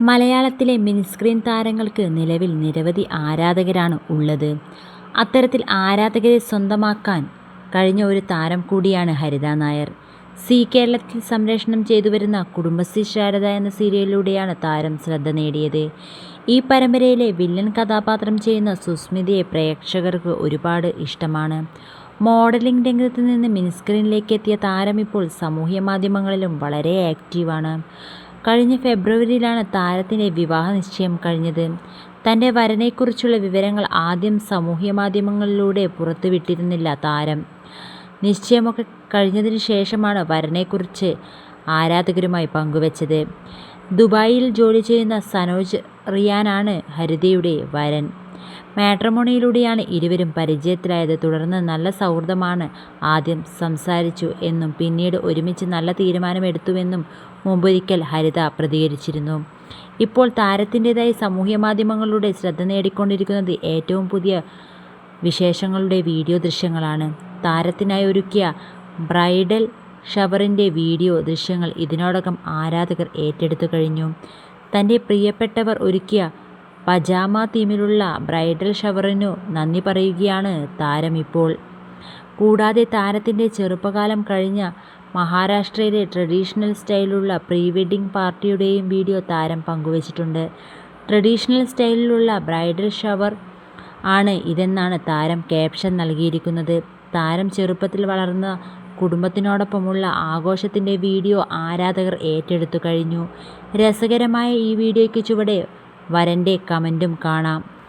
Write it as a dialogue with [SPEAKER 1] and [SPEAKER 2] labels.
[SPEAKER 1] മലയാളത്തിലെ മിനിസ്ക്രീൻ താരങ്ങൾക്ക് നിലവിൽ നിരവധി ആരാധകരാണ് ഉള്ളത്. അത്തരത്തിൽ ആരാധകരെ സ്വന്തമാക്കാൻ കഴിഞ്ഞ ഒരു താരം കൂടിയാണ് ഹരിത നായർ. സി കേരളത്തിൽ സംരക്ഷണം ചെയ്തു വരുന്ന കുടുംബശ്രീ ശാരദ എന്ന സീരിയലിലൂടെയാണ് താരം ശ്രദ്ധ നേടിയത്. ഈ പരമ്പരയിലെ വില്ലൻ കഥാപാത്രം ചെയ്യുന്ന സുസ്മിതയെ പ്രേക്ഷകർക്ക് ഒരുപാട് ഇഷ്ടമാണ്. മോഡലിംഗ് രംഗത്ത് നിന്ന് മിനിസ്ക്രീനിലേക്ക് എത്തിയ താരം ഇപ്പോൾ സാമൂഹ്യ മാധ്യമങ്ങളിലും വളരെ ആക്റ്റീവാണ്. കഴിഞ്ഞ ഫെബ്രുവരിയിലാണ് താരത്തിന്റെ വിവാഹ നിശ്ചയം കഴിഞ്ഞത്. തന്റെ വരനെക്കുറിച്ചുള്ള വിവരങ്ങൾ ആദ്യം സാമൂഹ്യമാധ്യമങ്ങളിലൂടെ പുറത്തുവിട്ടിരുന്നില്ല താരം. നിശ്ചയമൊക്കെ കഴിഞ്ഞതിന് ശേഷമാണ് വരനെക്കുറിച്ച് ആരാധകരുമായി പങ്കുവച്ചത് ദുബായിൽ ജോലി ചെയ്യുന്ന സനോജ് റിയാനാണ് ഹരിതയുടെ വരൻ. മാട്രമോണിയിലൂടെയാണ് ഇരുവരും പരിചയത്തിലായത്. തുടർന്ന് നല്ല സൗഹൃദമാണ്. ആദ്യം സംസാരിച്ചു എന്നും പിന്നീട് ഒരുമിച്ച് നല്ല തീരുമാനമെടുത്തുവെന്നും മുമ്പൊരിക്കൽ ഹരിത പ്രതികരിച്ചിരുന്നു. ഇപ്പോൾ താരത്തിന്റെതായി സാമൂഹ്യ മാധ്യമങ്ങളുടെ ശ്രദ്ധ നേടിക്കൊണ്ടിരിക്കുന്നത് ഏറ്റവും പുതിയ വിശേഷങ്ങളുടെ വീഡിയോ ദൃശ്യങ്ങളാണ്. താരത്തിനായി ഒരുക്കിയ ബ്രൈഡൽ ഷവറിന്റെ വീഡിയോ ദൃശ്യങ്ങൾ ഇതിനോടകം ആരാധകർ ഏറ്റെടുത്തു കഴിഞ്ഞു. തന്റെ പ്രിയപ്പെട്ടവർ ഒരുക്കിയ പജാമ തീമിലുള്ള ബ്രൈഡൽ ഷവറിനു നന്ദി പറയുകയാണ് താരം ഇപ്പോൾ. കൂടാതെ താരത്തിന്റെ ചെറുപ്പകാലം കഴിഞ്ഞ മഹാരാഷ്ട്രയിലെ ട്രഡീഷണൽ സ്റ്റൈലിലുള്ള പ്രീ വെഡിങ് പാർട്ടിയുടെയും വീഡിയോ താരം പങ്കുവച്ചിട്ടുണ്ട് ട്രഡീഷണൽ സ്റ്റൈലിലുള്ള ബ്രൈഡൽ ഷവർ ആണ് ഇതെന്നാണ് താരം ക്യാപ്ഷൻ നൽകിയിരിക്കുന്നത്. താരം ചെറുപ്പത്തിൽ വളർന്ന കുടുംബത്തിനോടൊപ്പമുള്ള ആഘോഷത്തിന്റെ വീഡിയോ ആരാധകർ ഏറ്റെടുത്തു കഴിഞ്ഞു. രസകരമായ ഈ വീഡിയോയ്ക്ക് ചുവടെ വരന്റെ കമന്റും കാണാം.